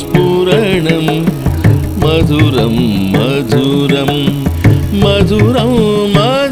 స్ఫురణం మధురం మధురం మధురం మధురం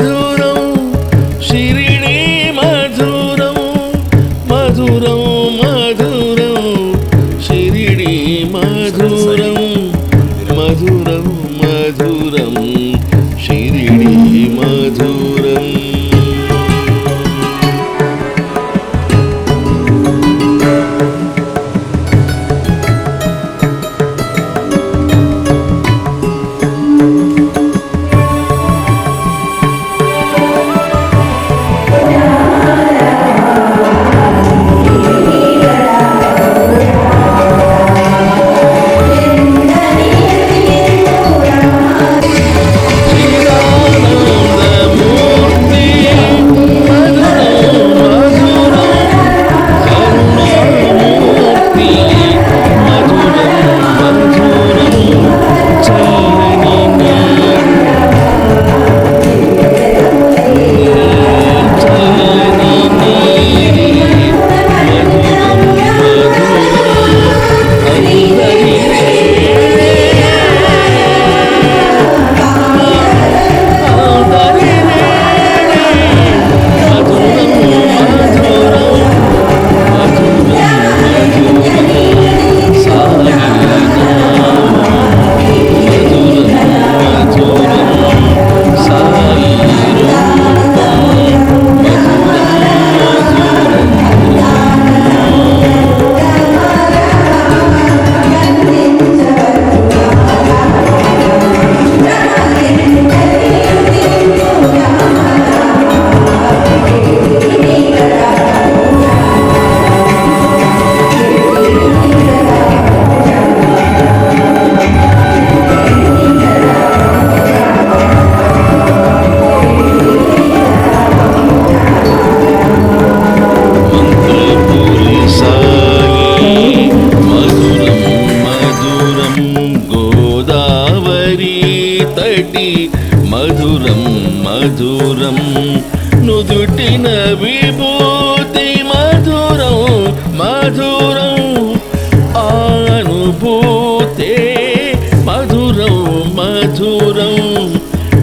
మధురం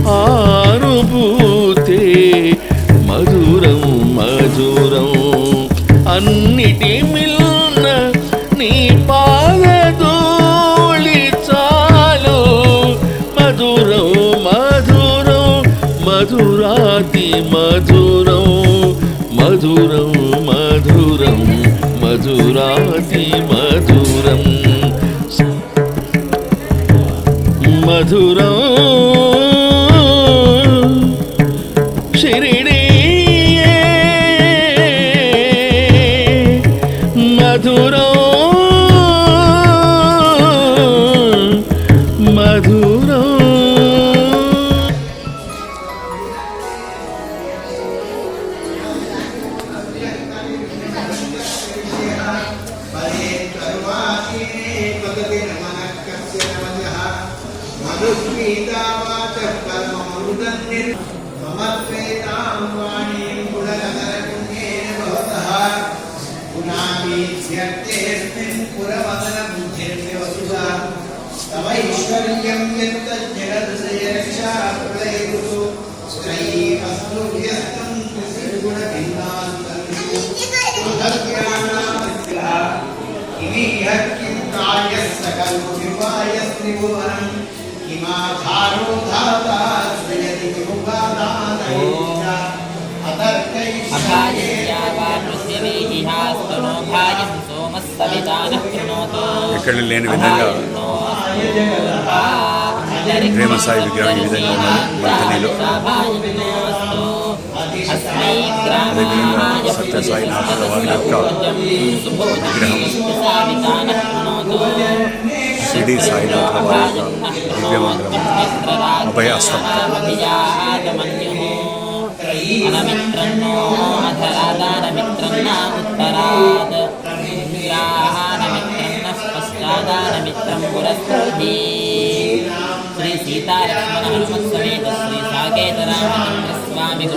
ఆరుభూతే మధురం మధురం. అన్నిటి మిల్న నీ పాదోళి చాలు. మధురం మధురం మధురాతి మధురం. మధురం మధురం మధురాతి మధురం. మధురం. ऐश्वर्यं यत्तज्जगदृशयक्षा प्रलयतु स्त्रयी वस्तुभ्यस्तं त्रिगुणभिन्नान्तरितु इति यः किं कार्यः सकल्पविवायस्त्रिभुवनम् ఎక్కడ లేని విధంగా ప్రేమ సాయి విగ్రహం ఈ విధంగా ఉన్నది మర్దనీలో అదేవిధంగా సత్య వారి యొక్క విగ్రహం. షిరిడి సాయినాథుల వారి దివ్యమంగళం అభయాస్తం శ్రీ సీతాలక్ష్మణ హనుమత్ శ్రీ సాకేత రామచంద్ర స్వామి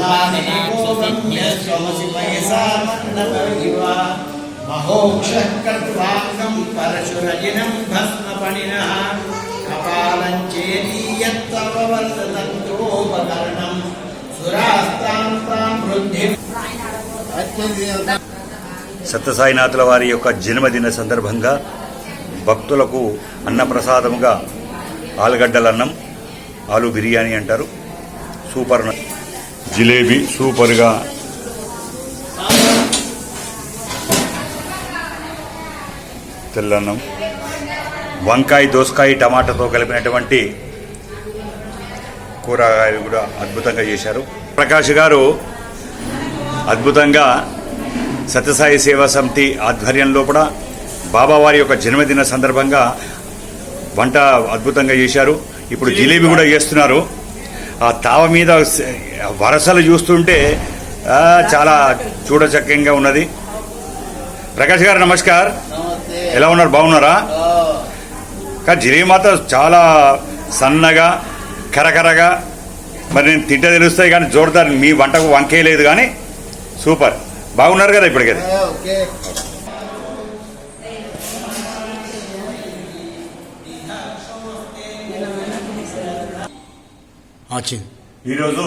మహోక్షకర్వాంగం పరశురజినం భస్మపణినః కపాల బాష్పవర్ధతంత్రోపకరణం సురాస్తాం తాం వృద్ధి సత్యసాయినాథుల వారి యొక్క జన్మదిన సందర్భంగా భక్తులకు అన్నప్రసాదముగా ఆలుగడ్డలన్నం ఆలు బిర్యానీ అంటారు. సూపర్ జిలేబీ సూపర్గా తెల్లన్నం వంకాయ దోసకాయ టమాటాతో కలిపినటువంటి కూరగాయలు కూడా అద్భుతంగా చేశారు. ప్రకాష్ గారు అద్భుతంగా సత్యసాయి సేవా సమితి ఆధ్వర్యంలో కూడా బాబావారి యొక్క జన్మదిన సందర్భంగా వంట అద్భుతంగా చేశారు. ఇప్పుడు జిలేబీ కూడా చేస్తున్నారు. ఆ తావ మీద వరసలు చూస్తుంటే చాలా చూడచక్యంగా ఉన్నది. ప్రకాష్ గారు నమస్కార్. ఎలా ఉన్నారు? బాగున్నారా? కానీ జిలేబీ మాత్రం చాలా సన్నగా కరకరగా మరి నేను తింటే తెలుస్తాయి కానీ జోరుదారు మీ వంటకు వంకే లేదు కానీ సూపర్. బాగున్నారు కదా ఇప్పటికైతే? ఓకే. ఈరోజు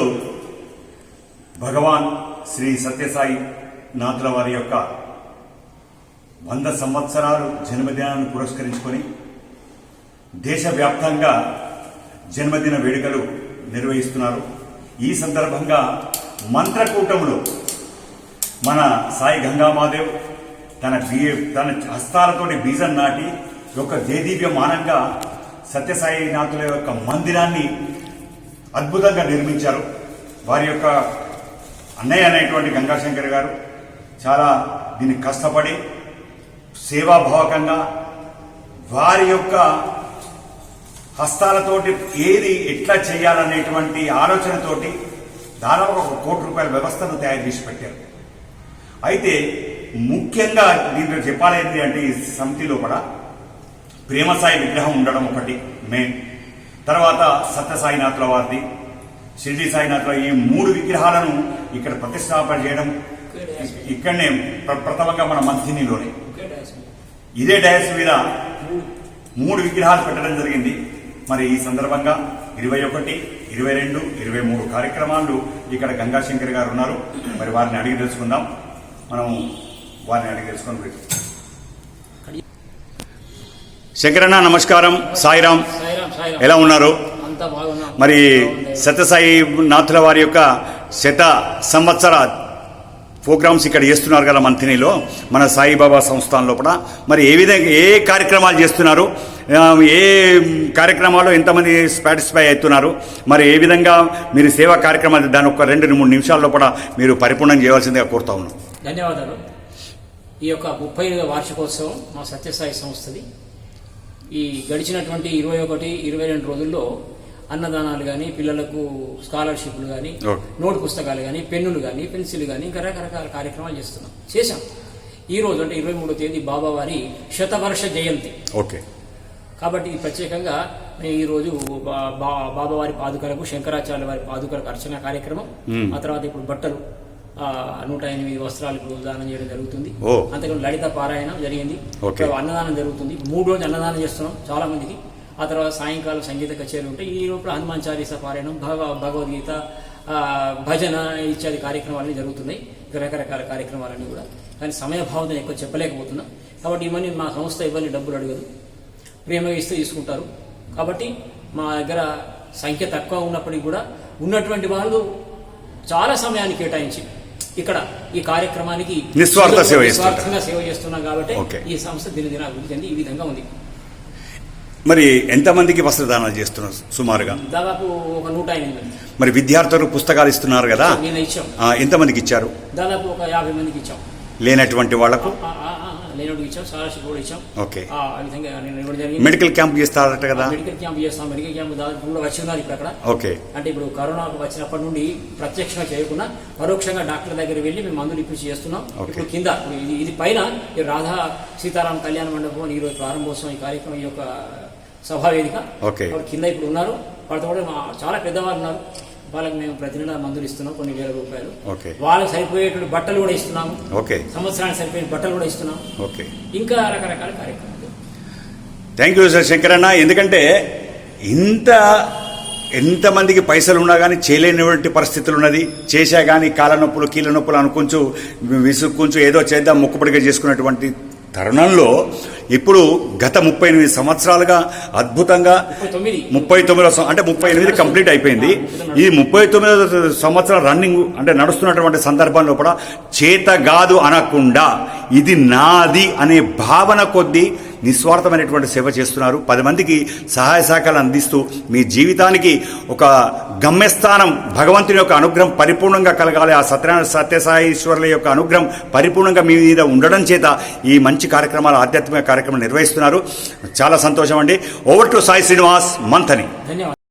భగవాన్ శ్రీ సత్యసాయి నాథుల వారి యొక్క వంద సంవత్సరాలు జన్మదినాన్ని పురస్కరించుకొని దేశవ్యాప్తంగా జన్మదిన వేడుకలు నిర్వహిస్తున్నారు. ఈ సందర్భంగా మంత్రకూటంలో మన సాయి గంగామాదేవ్ తన బీ తన హస్తాలతోటి బీజం నాటి ఒక దేదీవ్యమానంగా సత్యసాయినాథుల యొక్క మందిరాన్ని అద్భుతంగా నిర్మించారు. వారి యొక్క అన్నయ్య అనేటువంటి గంగాశంకర్ గారు చాలా దీన్ని కష్టపడి సేవాభావకంగా వారి యొక్క హస్తాలతోటి ఏది ఎట్లా చేయాలనేటువంటి ఆలోచనతోటి దాదాపు ఒక కోటి రూపాయల వ్యవస్థను తయారు చేసి పెట్టారు. అయితే ముఖ్యంగా దీంట్లో చెప్పాలేంటి అంటే ఈ సమితి లోపల ప్రేమసాయి విగ్రహం ఉండడం ఒకటి మెయిన్ తర్వాత సత్యసాయినాథుల వారిది. షిరిడి సాయినాథుల ఈ మూడు విగ్రహాలను ఇక్కడ ప్రతిష్టాపన చేయడం ఇక్కడనే ప్ర- ప్రథమంగా మన మంథినిలోనే ఇదే డయస్ మీద మూడు విగ్రహాలు పెట్టడం జరిగింది. మరి ఈ సందర్భంగా ఇరవై ఒకటి ఇరవై రెండు ఇరవై మూడు కార్యక్రమాలు ఇక్కడ గంగాశంకర్ గారు ఉన్నారు. మరి వారిని అడిగి తెలుసుకుందాం. మనం వారిని అడిగి తెలుసుకొని శంకరన్న నమస్కారం. సాయిరాం. ఎలా ఉన్నారు? మరి సత్యసాయి నాథుల వారి యొక్క శత సంవత్సర ప్రోగ్రామ్స్ ఇక్కడ చేస్తున్నారు కదా మంతినిలో మన సాయిబాబా సంస్థాన్ లోపల. మరి ఏ విధంగా ఏ కార్యక్రమాలు చేస్తున్నారు? ఏ కార్యక్రమాలు ఎంతమంది సాటిస్ఫై అవుతున్నారు? మరి ఏ విధంగా మీరు సేవా కార్యక్రమాలు దాని ఒక రెండు మూడు నిమిషాల లోపల మీరు పరిపూర్ణం చేయవలసిందిగా కోరుతా ఉన్నాం. ధన్యవాదాలు. ఈ యొక్క ముప్పై ఐదవ వార్షికోత్సవం మా సత్యసాయి సంస్థది. ఈ గడిచినటువంటి ఇరవై ఒకటి ఇరవై రెండు రోజుల్లో అన్నదానాలు కానీ పిల్లలకు స్కాలర్షిప్లు కానీ. నోట్ పుస్తకాలు కానీ పెన్నులు కానీ పెన్సిల్ కానీ ఇంకా రకరకాల కార్యక్రమాలు చేస్తున్నాం. చేశాం. ఈ రోజు అంటే ఇరవై మూడో తేదీ బాబావారి శతవర్ష జయంతి. ఓకే. కాబట్టి ప్రత్యేకంగా మేము ఈ రోజు బా- బా- బాబావారి పాదుకలకు శంకరాచార్య వారి పాదుకలకు అర్చన కార్యక్రమం. ఆ తర్వాత ఇప్పుడు బట్టలు నూట ఎనిమిది వస్త్రాలు ఇప్పుడు దానం చేయడం జరుగుతుంది. అంతేకాదు లలిత పారాయణం జరిగింది. అన్నదానం జరుగుతుంది. మూడు రోజులు అన్నదానం చేస్తున్నాం చాలా మందికి ఆ తర్వాత సాయంకాలం సంగీత కచేరీలు ఉంటాయి. ఈ లోపల హనుమాన్ చాలీసా పారాయణం భగ భగవద్గీత భజన ఇత్యాది కార్యక్రమాలన్నీ జరుగుతున్నాయి. ఇంకా రకరకాల కార్యక్రమాలన్నీ కూడా. కానీ సమయభావం ఎక్కువ చెప్పలేకపోతున్నా. కాబట్టి ఇవన్నీ మా సంస్థ ఇవన్నీ డబ్బులు అడగదు. ప్రేమగా ఇస్తే తీసుకుంటారు. కాబట్టి మా దగ్గర సంఖ్య తక్కువ ఉన్నప్పటికీ కూడా ఉన్నటువంటి వాళ్ళు చాలా సమయాన్ని కేటాయించి ఇక్కడ ఈ కార్యక్రమానికి నిస్వార్థ సేవ చేస్తుంటారు. నిస్వార్థంగా సేవ చేస్తున్నాం కాబట్టి. ఈ సంస్థ దినదిన అభివృద్ధి చెంది ఈ విధంగా ఉంది. మరి ఎంతమందికి వస్త్రదానాలు చేస్తున్నారు సుమారుగా? దాదాపు ఒక నూట మరి విద్యార్థులకు పుస్తకాలు ఇస్తున్నారు కదా? ఎంతమందికి ఇచ్చారు? దాదాపు ఒక యాభై మందికి ఇచ్చాం. లేనటువంటి వాళ్ళకు? లేనోడికి ఇచ్చాం స్కాలర్షిప్ కూడా ఇచ్చాం. ఓకే. ఆ విధంగా నేను ఇవ్వడం జరిగింది. మెడికల్ క్యాంప్ చేస్తారట కదా? మెడికల్ క్యాంప్ చేస్తాం. మెడికల్ క్యాంప్ దాదాపు కూడా వచ్చి ఉన్నారు ఇప్పుడు అక్కడ. ఓకే. అంటే ఇప్పుడు కరోనాకు వచ్చినప్పటి నుండి ప్రత్యక్షంగా చేయకుండా పరోక్షంగా డాక్టర్ దగ్గర వెళ్ళి మేము మందులు ఇప్పించి చేస్తున్నాం. ఇప్పుడు కింద ఇది పైన ఈ రాధా సీతారాం కళ్యాణ మండపం అని ఈరోజు ప్రారంభోత్సవం ఈ కార్యక్రమం ఈ యొక్క సభా వేదిక ఓకే. వాళ్ళు కింద ఇప్పుడు ఉన్నారు. వాళ్ళతో కూడా చాలా పెద్దవాళ్ళు ఉన్నారు. వాళ్ళకి మేము ప్రతి నెల మందులు ఇస్తున్నాం కొన్ని వేల రూపాయలు. ఓకే. వాళ్ళకి సరిపోయేటువంటి బట్టలు కూడా ఇస్తున్నాము ఓకే. సంవత్సరానికి సరిపోయే బట్టలు కూడా ఇస్తున్నాం. ఓకే. ఇంకా రకరకాల కార్యక్రమాలు. Thank you sir Shankaranna. ఎందుకంటే ఇంత ఎంతమందికి పైసలు ఉన్నా కానీ చేయలేనటువంటి పరిస్థితులు ఉన్నది. చేసా కానీ కాళ్ళ నొప్పులు కీళ్ళ నొప్పులు అనుకుంటూ విసుక్కుంటూ ఏదో చేద్దాం మొక్కుబడిగా చేసుకున్నటువంటి తరుణంలో ఇప్పుడు గత ముప్పై ఎనిమిది సంవత్సరాలుగా అద్భుతంగా ముప్పై తొమ్మిది. అంటే ముప్పై ఎనిమిది కంప్లీట్ అయిపోయింది. ఈ ముప్పై తొమ్మిదో సంవత్సరం రన్నింగ్ అంటే నడుస్తున్నటువంటి సందర్భంలో కూడా చేత కాదు అనకుండా ఇది నాది అనే భావన కొద్దీ నిస్వార్థమైనటువంటి సేవ చేస్తున్నారు. పది మందికి సహాయ సహకారాలు అందిస్తూ మీ జీవితానికి ఒక గమ్యస్థానం భగవంతుని యొక్క అనుగ్రహం పరిపూర్ణంగా కలగాలి. ఆ సత్యనారాయణ సత్యసాయీశ్వరుల యొక్క అనుగ్రహం పరిపూర్ణంగా మీ మీద ఉండడం చేత ఈ మంచి కార్యక్రమాలు ఆధ్యాత్మిక కార్యక్రమం నిర్వహిస్తున్నారు. చాలా సంతోషం అండి. Over to Sai Srinivas Manthani. ధన్యవాదాలు.